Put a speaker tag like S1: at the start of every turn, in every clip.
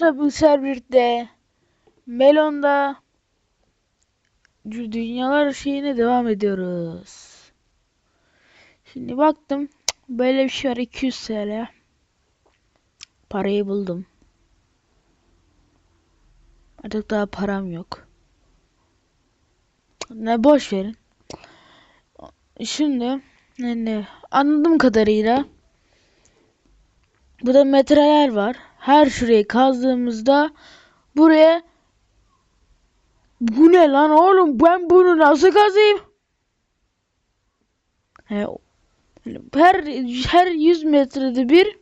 S1: Bu serverde Melon'da dünyalar şeyine devam ediyoruz. Şimdi baktım böyle bir şey var 200 TL. Parayı buldum. Artık daha param yok. Ne boş verin. Şimdi yani anladığım kadarıyla burada metreler var. Her şurayı kazdığımızda buraya bu ne lan oğlum ben bunu nasıl kazayım? He, her her 100 metrede bir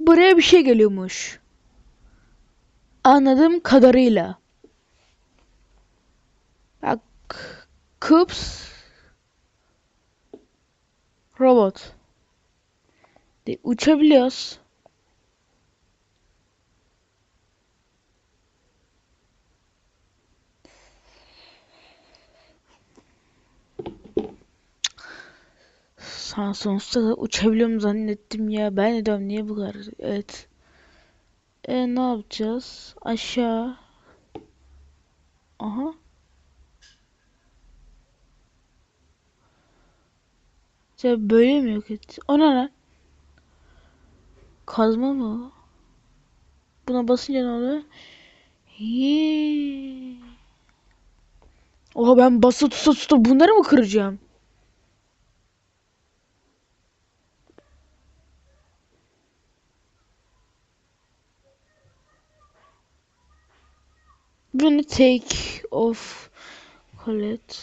S1: buraya bir şey geliyormuş. Anladığım kadarıyla. Bak Kıps robot. De, uçabiliyoruz. Sonuçta da uçabiliyorum zannettim ya. Ben de diyorum niye bu kadar? Evet. E ne yapacağız? Aşağı. Aha. Sen böyle mi yok et? O ne? Kazma mı? Buna basınca ne oluyor? Hii. Oha ben bası tuta tuta bunları mı kıracağım? Bunu take off Colette.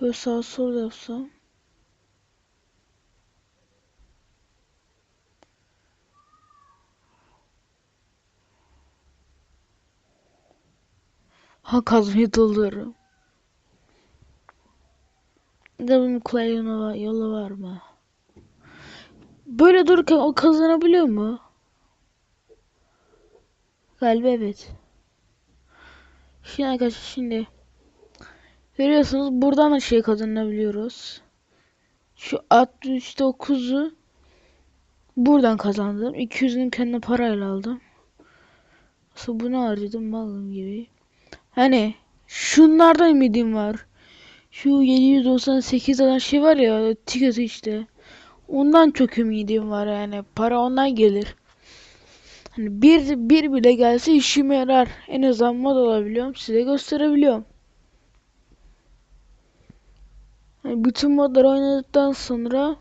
S1: Böyle sağ sol yapsam. Ha kazmayı doldururum. De bunun yolu var, mı? Böyle dururken o kazanabiliyor mu? Galiba evet. Şimdi arkadaşlar şimdi görüyorsunuz buradan da şey kazanabiliyoruz. Şu 69'u buradan kazandım. 200'ünü kendi parayla aldım. Aslında bunu harcadım malım gibi. Hani şunlardan ümidim var. Şu 798 olan şey var ya ticket işte. Ondan çok ümidim var yani. Para ondan gelir. Hani bir, bir bile gelse işime yarar. En azından mod alabiliyorum. Size gösterebiliyorum. Yani bütün modları oynadıktan sonra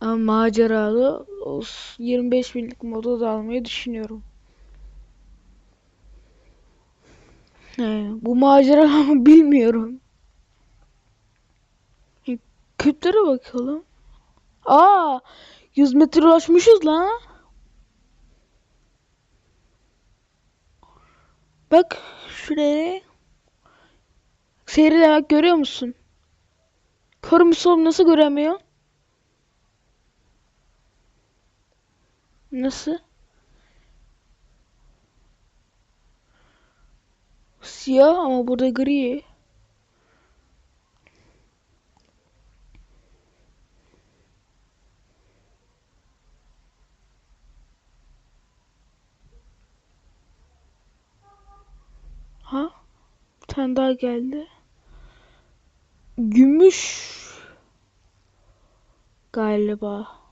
S1: ama maceralı 25 binlik modu da almayı düşünüyorum. He, bu macera bilmiyorum. Kütlere bakalım. Aa, 100 metre ulaşmışız lan. Bak şuraya. Seyirde bak görüyor musun? Kör müsün nasıl göremiyor? Nasıl? Siyah ama burada gri. Ha? Bir tane daha geldi. Gümüş galiba.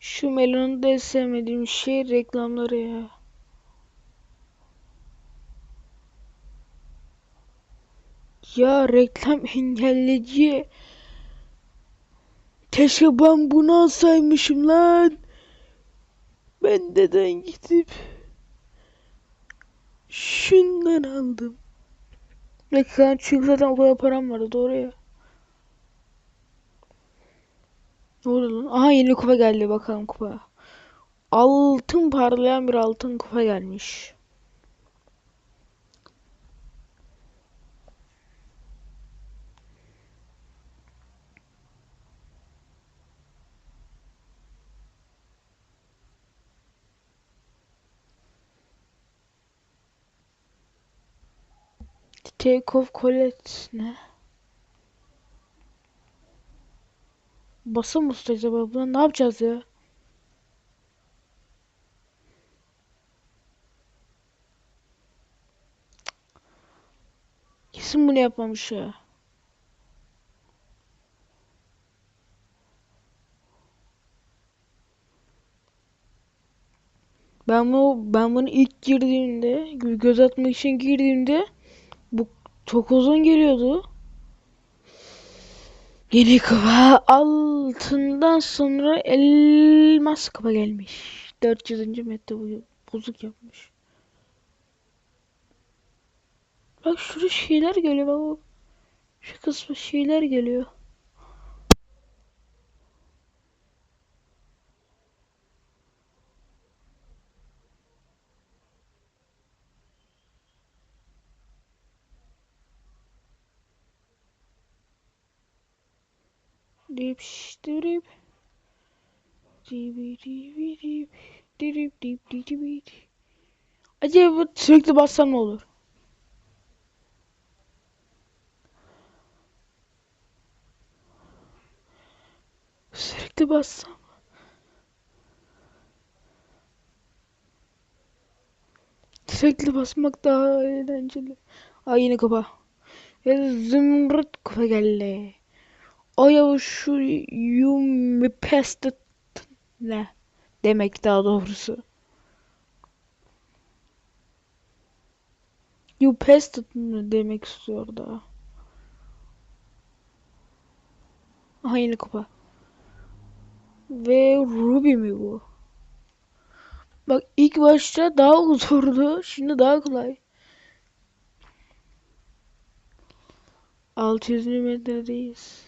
S1: Şu melonu da sevmediğim şey reklamları ya. Ya reklam engelleyici. Keşke ben bunu alsaymışım lan. Ben neden gidip şundan aldım. Dakika çünkü zaten o kadar param vardı doğru ya. Ne oldu lan? Aha yeni kupa geldi bakalım kupa. Altın parlayan bir altın kupa gelmiş. Off Colette ne? Basın mı acaba buna? Ne yapacağız ya? Kesin bunu yapmamış ya. Ben bu ben bunu ilk girdiğimde gö- göz atmak için girdiğimde çok uzun geliyordu. Yeni kupa altından sonra elmas kupa gelmiş. 400. metre bu bozuk yapmış. Bak şurada şeyler geliyor bak. Şu kısmı şeyler geliyor. Dip ştirip. Dibi dibi dip. Dirip dip dip dip. Acaba sürekli bassam ne olur? Sürekli bassam. Sürekli basmak daha eğlenceli. Ay yine kupa. Zümrüt kupa geldi. Şu yum pest ne demek daha doğrusu. You pested mı demek istiyor da. Aha yine kupa. Ve Ruby mi bu? Bak ilk başta daha zordu. Şimdi daha kolay. 600 metredeyiz.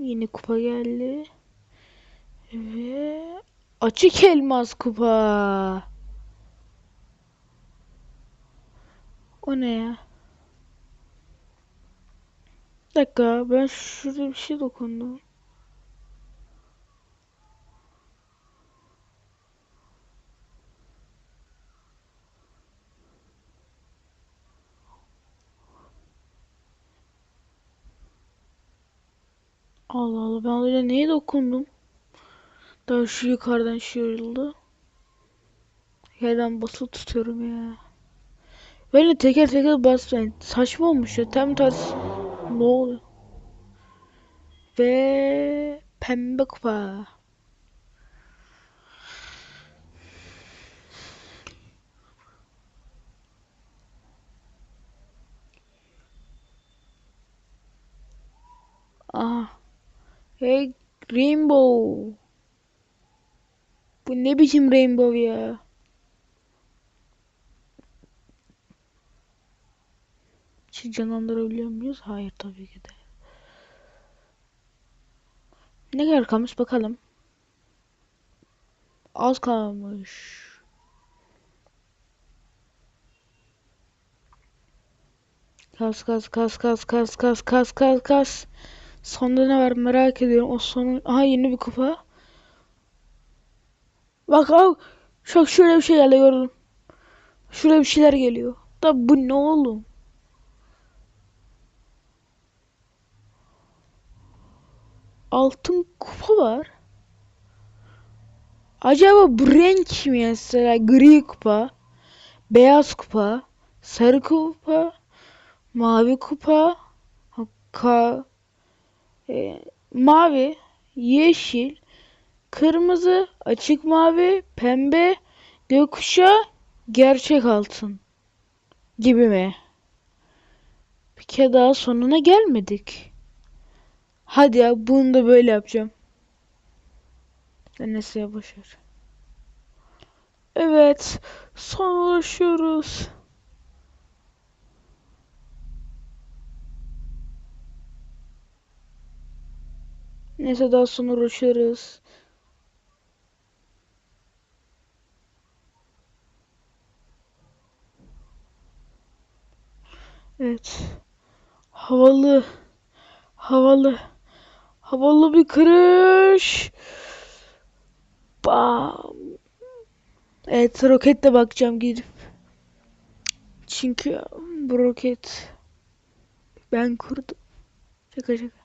S1: Yeni kupa geldi. Ve açık elmas kupa. O ne ya? Bir dakika ben şurada bir şey dokundum. Allah Allah ben öyle neye dokundum? Daha şu yukarıdan şişirildi. Yerden basılı tutuyorum ya. Böyle teker teker basmayın. Saçma olmuş ya. Tam tersi. Ne oluyor? Ve pembe kupa. Aha. Hey Rainbow. Bu ne biçim Rainbow ya? Hiç canlandırabiliyor muyuz? Hayır tabii ki de. Ne kadar kalmış bakalım. Az kalmış. Kas kas kas kas kas kas kas kas kas. Sonda ne var merak ediyorum. O sonun... Aha yeni bir kupa. Bak abi. Çok şöyle bir şey geldi gördüm. Şuraya bir şeyler geliyor. Da bu ne oğlum? Altın kupa var. Acaba bu renk mi mesela? Gri kupa, beyaz kupa, sarı kupa, mavi kupa, ka, e, mavi, yeşil, kırmızı, açık mavi, pembe, gökkuşağı, gerçek altın gibi mi? Bir kere daha sonuna gelmedik. Hadi ya bunu da böyle yapacağım. Neyse boşver. Evet. Sonra uğraşıyoruz. Neyse daha sonra uğraşırız. Evet. Havalı. Havalı. Havalı bir kırış. Bam. Evet roketle bakacağım gidip. Çünkü bu roket ben kurdum. Şaka şaka.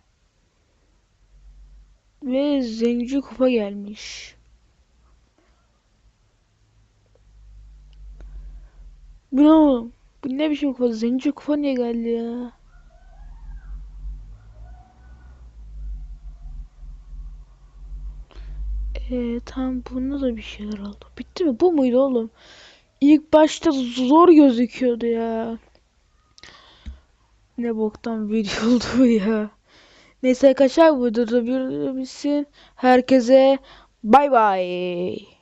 S1: Ve zenci kupa gelmiş. Bu ne oğlum? Bu ne biçim kupa? Zenci kupa niye geldi ya? Eee tam bunda da bir şeyler oldu. Bitti mi? Bu muydu oğlum? İlk başta zor gözüküyordu ya. Ne boktan video oldu ya. Neyse arkadaşlar bu videoda bir. Herkese bay bay.